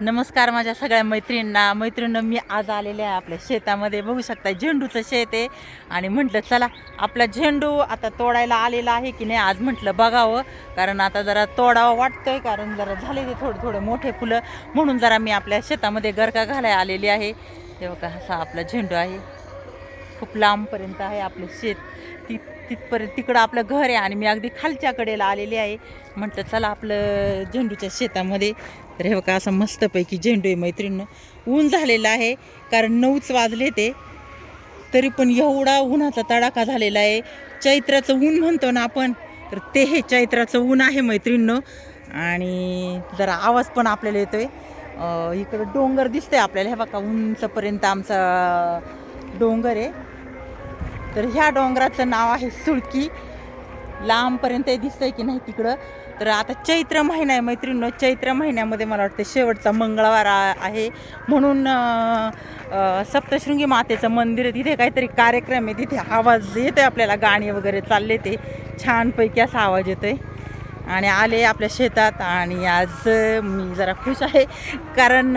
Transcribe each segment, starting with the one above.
नमस्कार माझ्या सगळ्या मैत्रिणींना. मैत्रिणींना मी आज आलेले आहे आपल्या शेतामध्ये. बघू शकता झेंडूचं शेत आहे. आणि म्हटलं चला आपला झेंडू आता तोडायला आलेला आहे की नाही आज म्हटलं बघावं. कारण आता जरा तोडावं वाटतंय कारण जरा झाले ते थोडे थोडे मोठे फुलं. म्हणून जरा मी आपल्या शेतामध्ये गरका घालायला आलेली आहे. तेव्हा का असा आपला झेंडू आहे. खूप लांबपर्यंत आहे आपलं शेत. ती तिथपर्यंत तिकडं आपलं घर आहे आणि मी अगदी खालच्या कडेला आलेली आहे. म्हटलं चला आपलं झेंडूच्या शेतामध्ये तर हे बघा असं मस्तपैकी झेंडू आहे मैत्रिणीनं. ऊन झालेलं आहे कारण नऊच वाजले ते. तरी पण एवढा उन्हाचा तडाखा झालेला आहे. चैत्राचं ऊन म्हणतो ना आपण तर ते हे चैत्राचं ऊन आहे मैत्रिणीनं. आणि जरा आवाज पण आपल्याला येतोय. आहे इकडं डोंगर दिसतंय आपल्याला. हे बघा उंचपर्यंत आमचा डोंगर आहे. तर ह्या डोंगराचं नाव आहे सुळकी. लांबपर्यंत दिसतंय की नाही तिकडं? तर आता चैत्र महिना आहे मैत्रिणीनं. चैत्र महिन्यामध्ये मला वाटतं शेवटचा मंगळवार आहे. म्हणून सप्तशृंगी मातेचं मंदिर आहे. तिथे काहीतरी कार्यक्रम आहे. तिथे आवाज येतोय आपल्याला. गाणी वगैरे चालले ते. छानपैकी असा आवाज येतोय. आणि आले आपल्या शेतात आणि आज मी जरा खुश आहे. कारण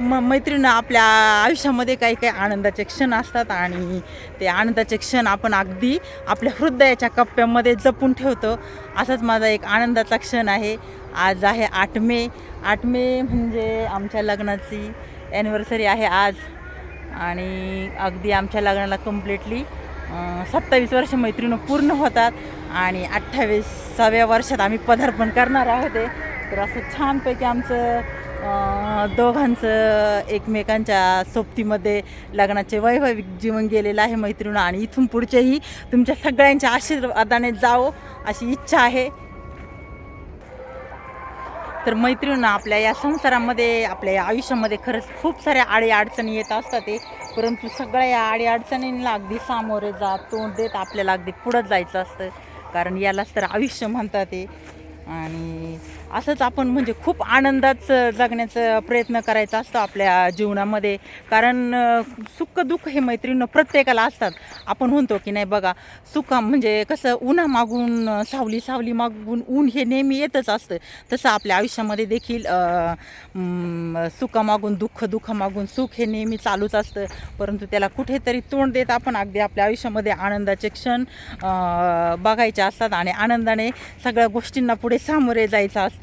म मैत्रिणं आपल्या आयुष्यामध्ये काही काही आनंदाचे क्षण असतात आणि ते आनंदाचे क्षण आपण अगदी आपल्या हृदयाच्या कप्प्यामध्ये जपून ठेवतो. असाच माझा एक आनंदाचा क्षण आहे. आज आहे आठ मे. आठ मे म्हणजे आमच्या लग्नाची ॲनिव्हर्सरी आहे आज. आणि अगदी आमच्या लग्नाला कम्प्लिटली सत्तावीस वर्ष मैत्रिणी पूर्ण होतात आणि अठ्ठावीसाव्या वर्षात आम्ही पदार्पण करणार आहोत तर असं छानपैकी आमचं दोघांचं एकमेकांच्या सोबतीमध्ये लग्नाचे वैभविक जीवन गेलेलं आहे मैत्रिणी. आणि इथून पुढचेही तुमच्या सगळ्यांच्या आशीर्वादाने जावो अशी इच्छा आहे. तर मैत्रिणी आपल्या या संसारामध्ये आपल्या या आयुष्यामध्ये खरंच खूप साऱ्या आडी अडचणी येत असतात ते परंतु सगळ्या या आडी अडचणींना अगदी सामोरे जात तोंड देत आपल्याला अगदी पुढं जायचं असतं. कारण यालाच तर आयुष्य म्हणतात ते आणि असंच आपण म्हणजे खूप आनंदात जगण्याचा प्रयत्न करायचा असतो आपल्या जीवनामध्ये. कारण सुख दुःख हे मैत्रीण प्रत्येकाला असतात. आपण म्हणतो की नाही बघा सुख म्हणजे कसं उन्हा मागून सावली सावली मागून ऊन हे नेहमी येतच असतं. तसं आपल्या आयुष्यामध्ये देखील सुखामागून दुःख दुःखामागून सुख हे नेहमी चालूच असतं. परंतु त्याला कुठेतरी तोंड देत आपण अगदी आपल्या आयुष्यामध्ये आनंदाचे क्षण बघायचे असतात. आणि आनंदाने सगळ्या गोष्टींना पुढे सामोरे जायचं असतं.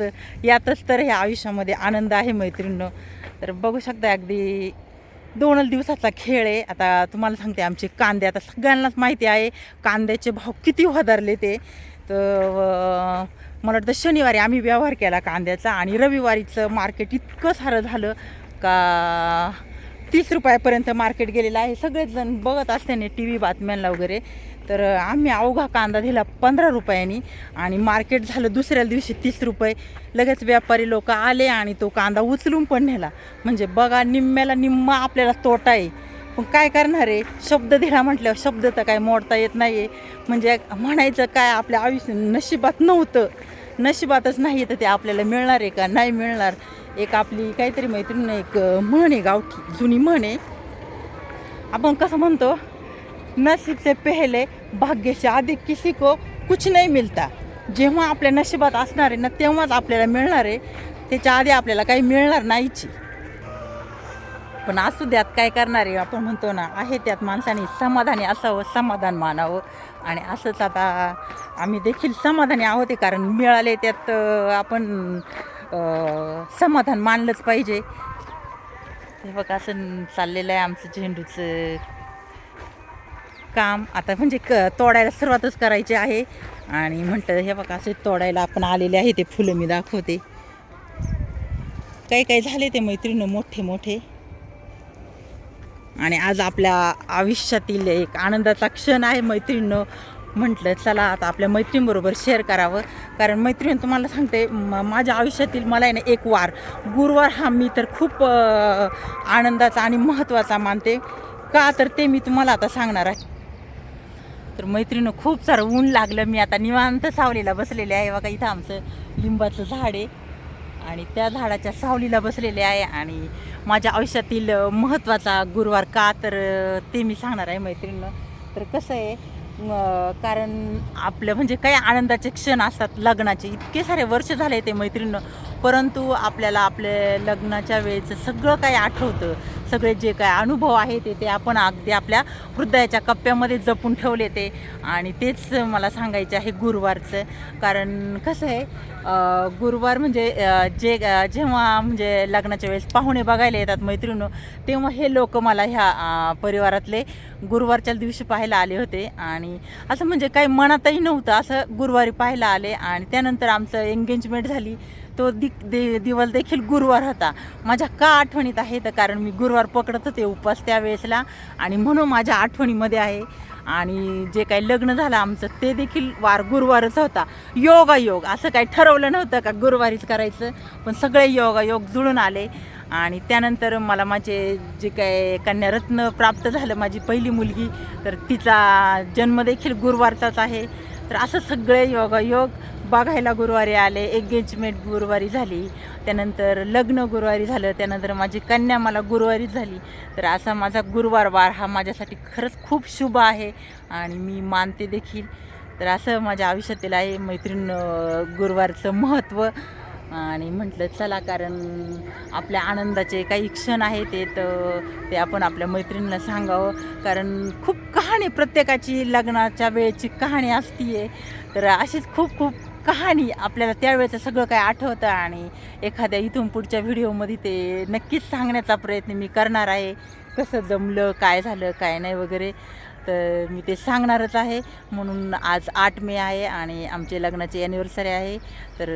यातच तर ह्या आयुष्यामध्ये आनंद आहे मैत्रिणीनं. तर बघू शकता अगदी दोन दिवसाचा खेळ आहे. आता तुम्हाला सांगते आमचे कांदे आता सगळ्यांनाच माहिती आहे. कांद्याचे भाव किती वधारले ते. तर मला वाटतं शनिवारी आम्ही व्यवहार केला कांद्याचा आणि रविवारीचं मार्केट इतकं सारं झालं का तीस रुपयापर्यंत मार्केट गेलेलं आहे. सगळेच जण बघत असताना टी व्ही बातम्यांना वगैरे. तर आम्ही अवघा कांदा दिला पंधरा रुपयांनी आणि मार्केट झालं दुसऱ्या दिवशी तीस रुपये. लगेच व्यापारी लोक आले आणि तो कांदा उचलून पण नेला. म्हणजे बघा निम्म्याला निम्मा आपल्याला तोटा आहे. पण काय करणार आहे? शब्द दिला म्हटल्यावर शब्द तर काय मोडता येत नाही आहे म्हणजे म्हणायचं काय आपल्या आयुष्य नशिबात नव्हतं. नशिबातच नाही तर ते आपल्याला मिळणार आहे का? नाही मिळणार. एक आपली काहीतरी मैत्रीण एक म्हण आहे गावठी जुनी म्हण आहे. आपण कसं म्हणतो नशीबचे पेहले भाग्यशी आधी किसी को कुछ नाही मिळता. जेव्हा आपल्या नशिबात असणार आहे ना तेव्हाच आपल्याला मिळणार आहे. त्याच्या आधी आपल्याला काही मिळणार नाहीची. पण असू द्यात काय करणार आहे आपण म्हणतो ना आहे त्यात माणसाने समाधानी असावं समाधान मानावं. आणि असंच आता आम्ही देखील समाधानी आहोत कारण मिळाले त्यात आपण समाधान मानलंच पाहिजे. हे बघा असं चाललेलं आहे आमचं झेंडूचं काम. आता म्हणजे क तोडायला सुरुवातच करायची आहे. आणि म्हटलं हे बघा असे तोडायला आपण आलेले आहे ते फुलं मी दाखवते. काही काही झाले ते मैत्रिणी मोठे मोठे. आणि आज आपल्या आयुष्यातील एक आनंदाचा क्षण आहे मैत्रिणीनं. म्हटलं चला आता आपल्या मैत्रिणीबरोबर शेअर करावं. कारण मैत्रीण तुम्हाला सांगते म- माझ्या आयुष्यातील मला आहे ना एक वार. गुरुवार हा मी तर खूप आनंदाचा आणि महत्त्वाचा मानते. का तर ते मी तुम्हाला आता सांगणार आहे. तर मैत्रीणं खूप सारं ऊन लागलं. मी आता निवांत सावलीला बसलेले आहे. बघा इथं आमचं लिंबाचं झाड आहे. आणि त्या झाडाच्या सावलीला बसलेले आहे. आणि माझ्या आयुष्यातील महत्त्वाचा गुरुवार का तर ते मी सांगणार आहे मैत्रिणीनं तर कसं आहे कारण आपलं म्हणजे काही आनंदाचे क्षण असतात लग्नाचे. इतके सारे वर्ष झाले ते मैत्रीण परंतु आपल्याला आपले लग्नाच्या वेळेचं सगळं काही आठवतं. सगळे जे काय अनुभव आहे ते ते आपण अगदी आपल्या हृदयाच्या कप्प्यामध्ये जपून ठेवले ते. आणि तेच मला सांगायचे आहे गुरुवारचं. कारण कसं आहे गुरुवार म्हणजे जे जेव्हा म्हणजे लग्नाच्या वेळेस पाहुणे बघायला येतात मैत्रिणी तेव्हा हे लोक मला ह्या परिवारातले गुरुवारच्या दिवशी पाहायला आले होते. आणि असं म्हणजे काही मनातही नव्हतं असं गुरुवारी पाहायला आले. आणि त्यानंतर आमचं एंगेजमेंट झाली. तो दि दे दिवस देखील गुरुवार होता. माझ्या का आठवणीत आहे तर कारण मी गुरुवार पकडत होते उपवास त्यावेळेसला आणि म्हणून माझ्या आठवणीमध्ये आहे. आणि जे काही लग्न झालं आमचं ते देखील वार गुरुवारच होता. योगायोग असं काही ठरवलं नव्हतं का गुरुवारीच करायचं पण सगळे योगायोग जुळून आले. आणि त्यानंतर मला माझे जे काय कन्यारत्न प्राप्त झालं माझी पहिली मुलगी तर तिचा जन्म देखील गुरुवारचाच आहे. तर असं सगळे योगायोग बघायला गुरुवारी आले एंगेजमेंट गुरुवारी झाली त्यानंतर लग्न गुरुवारी झालं त्यानंतर माझी कन्या मला गुरुवारीच झाली. तर असा माझा गुरुवार वार हा माझ्यासाठी खरंच खूप शुभ आहे आणि मी मानते देखील. तर असं माझ्या आयुष्यातील आहे मैत्रीण गुरुवारचं महत्त्व. आणि म्हटलं चला कारण आपल्या आनंदाचे काही क्षण आहे ते तर ते आपण आपल्या मैत्रिणीला सांगावं. कारण खूप कहाणी प्रत्येकाची लग्नाच्या वेळेची कहाणी असते तर अशीच खूप खूप कहाणी आपल्याला त्यावेळेचं सगळं काय आठवतं आणि एखाद्या इथून पुढच्या व्हिडिओमध्ये ते नक्कीच सांगण्याचा प्रयत्न मी करणार आहे. कसं जमलं काय झालं काय नाही वगैरे तर मी ते सांगणारच आहे. म्हणून आज आठ मे आहे आणि आमचे लग्नाची ॲनिव्हर्सरी आहे. तर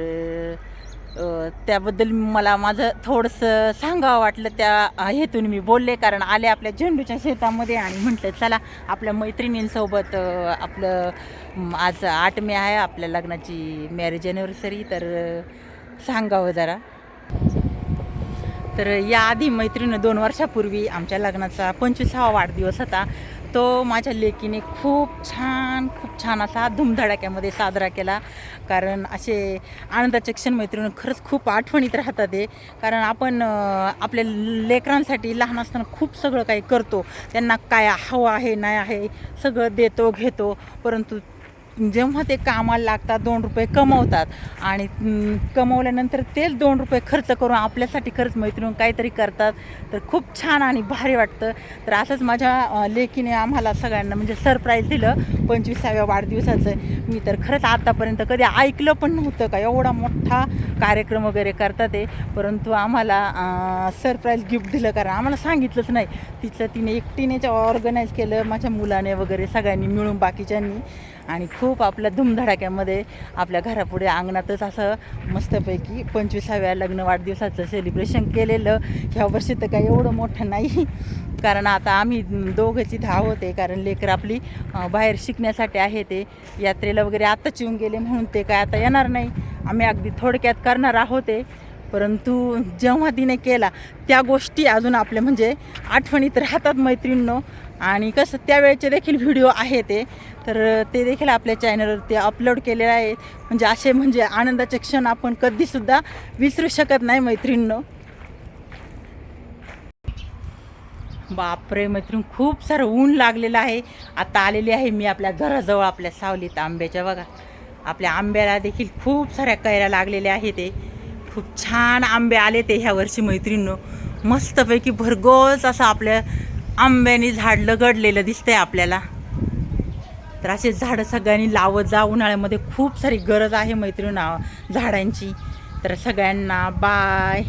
त्याबद्दल मला माझं थोडंसं सांगावं वाटलं त्या हेतून मी बोलले कारण आले आपल्या झेंडूच्या शेतामध्ये आणि म्हटलं चला आपल्या मैत्रिणींसोबत आपलं आज आठ मे आहे आपल्या लग्नाची मॅरेज ॲनिव्हर्सरी तर सांगावं जरा. तर याआधी मैत्रिणी दोन वर्षापूर्वी आमच्या लग्नाचा पंचवीसावा वाढदिवस होता. तो माझ्या लेकीने खूप छान खूप छान असा धुमधडाक्यामध्ये साजरा केला. कारण असे आनंदाचे क्षण मैत्रिणी खरंच खूप आठवणीत राहतात ते कारण आपण आपल्या लेकरांसाठी लहान असताना खूप सगळं काही करतो. त्यांना काय हवं आहे नाही आहे सगळं देतो घेतो. परंतु जेव्हा ते कामाला लागतात दोन रुपये कमवतात आणि कमवल्यानंतर तेच दोन रुपये खर्च करून आपल्यासाठी खरंच मैत्रीण काहीतरी करतात तर खूप छान आणि भारी वाटतं. तर असंच माझ्या लेकीने आम्हाला सगळ्यांना म्हणजे सरप्राईज दिलं पंचवीसाव्या वाढदिवसाचं. मी तर खरंच आतापर्यंत कधी ऐकलं पण नव्हतं का? एवढा मोठा कार्यक्रम वगैरे करतात ते. परंतु आम्हाला सरप्राईज गिफ्ट दिलं कारण आम्हाला सांगितलंच नाही. तिचं तिने एकटीनेच ऑर्गनाईज केलं माझ्या मुलाने वगैरे सगळ्यांनी मिळून बाकीच्यांनी आणि खूप आपल्या धुमधडाक्यामध्ये आपल्या घरापुढे अंगणातच असं मस्तपैकी पंचवीसाव्या लग्न वाढदिवसाचं सेलिब्रेशन केलेलं. ह्या वर्षी तर काही एवढं मोठं नाही कारण आता आम्ही दोघंची धाव होते कारण लेकर आपली बाहेर शिकण्यासाठी आहे ते. यात्रेला वगैरे आत्ताच येऊन गेले म्हणून ते काय आता येणार नाही. आम्ही अगदी थोडक्यात करणार आहोत ते परंतु जेव्हा तिने केला त्या गोष्टी अजून आपल्या म्हणजे आठवणीत राहतात मैत्रिणींनो आणि कसं त्यावेळेचे देखील व्हिडिओ आहे ते. तर ते देखील आपल्या चॅनलवरती अपलोड केलेले आहेत. म्हणजे असे म्हणजे आनंदाचे क्षण आपण कधीसुद्धा विसरू शकत नाही मैत्रिणींनो बापरे मैत्रीण खूप सारं ऊन लागलेलं आहे. आता आलेली आहे मी आपल्या घराजवळ आपल्या सावलीत आंब्याच्या बघा. आपल्या आंब्याला देखील खूप साऱ्या कैऱ्या लागलेल्या आहेत ते. खूप छान आंबे आले ते ह्या वर्षी मैत्रिणीनं. मस्तपैकी भरघोस असं आपल्या आंब्याने झाड लगडलेलं दिसतंय आपल्याला. तर असे झाडं सगळ्यांनी लावत जा उन्हाळ्यामध्ये खूप सारी गरज आहे मैत्रिणी झाडांची. तर सगळ्यांना बाय